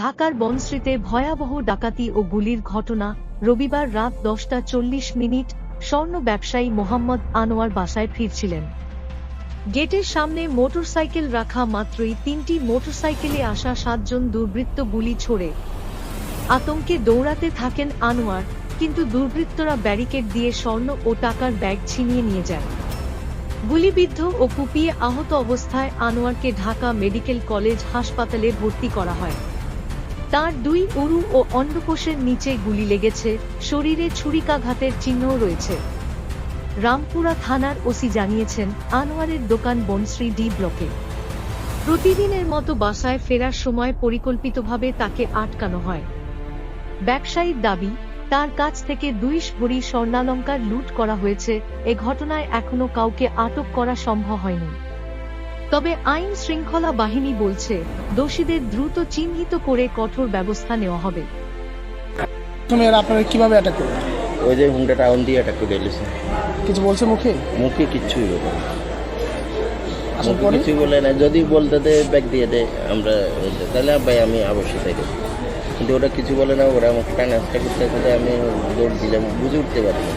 ঢাকার বনশ্রীতে ভয়াবহ ডাকাতি ও গুলির ঘটনা রবিবার রাত দশটা চল্লিশ মিনিট স্বর্ণ ব্যবসায়ী মোহাম্মদ আনোয়ার বাসায় ফিরছিলেন। গেটের সামনে মোটরসাইকেল রাখা মাত্রই তিনটি মোটরসাইকেলে আসা সাতজন দুর্বৃত্ত গুলি ছোড়ে। আতঙ্কে দৌড়াতে থাকেন আনোয়ার, কিন্তু দুর্বৃত্তরা ব্যারিকেড দিয়ে স্বর্ণ ও টাকার ব্যাগ ছিনিয়ে নিয়ে যায়। গুলিবিদ্ধ ও কুপিয়ে আহত অবস্থায় আনোয়ারকে ঢাকা মেডিকেল কলেজ হাসপাতালে ভর্তি করা হয়। তার দুই উরু ও অন্ডকোষের নিচে গুলি লেগেছে, শরীরে ছুরিকাঘাতের চিহ্নও রয়েছে। রামপুরা থানার ওসি জানিয়েছেন, আনোয়ারের দোকান বনশ্রী ডি ব্লকে। প্রতিদিনের মতো বাসায় ফেরার সময় পরিকল্পিতভাবে তাকে আটকানো হয়। ব্যবসায়ীর দাবি, তার কাছ থেকে দুই ভরি স্বর্ণালঙ্কার লুট করা হয়েছে, এ ঘটনায় এখনও কাউকে আটক করা সম্ভব হয়নি। তবে আইন শৃঙ্খলা বাহিনী বলছে দোষীদের দ্রুত চিহ্নিত করে কঠোর ব্যবস্থা নেওয়া হবে। তুমি এরা আপনারা কীভাবে অ্যাটাক করবে ওই যে হুন্ডা টাউন দিয়ে অ্যাটাক করে এলেছে। কিছু বলছে মুখে? মুখে কিচ্ছুই বলে না। আসার মুখে পরে? কিছু বলে না। যদি বলতে দে ব্যাগ দিয়ে দে আমরা তাহলে ভাই আমি অবশ্যই তাই দেবো। কিন্তু ওরা কিছু বলে না ওরা আমাকে টানা করতে করতে আমি দৌড় দিলাম বুঝে উঠতে পারি না।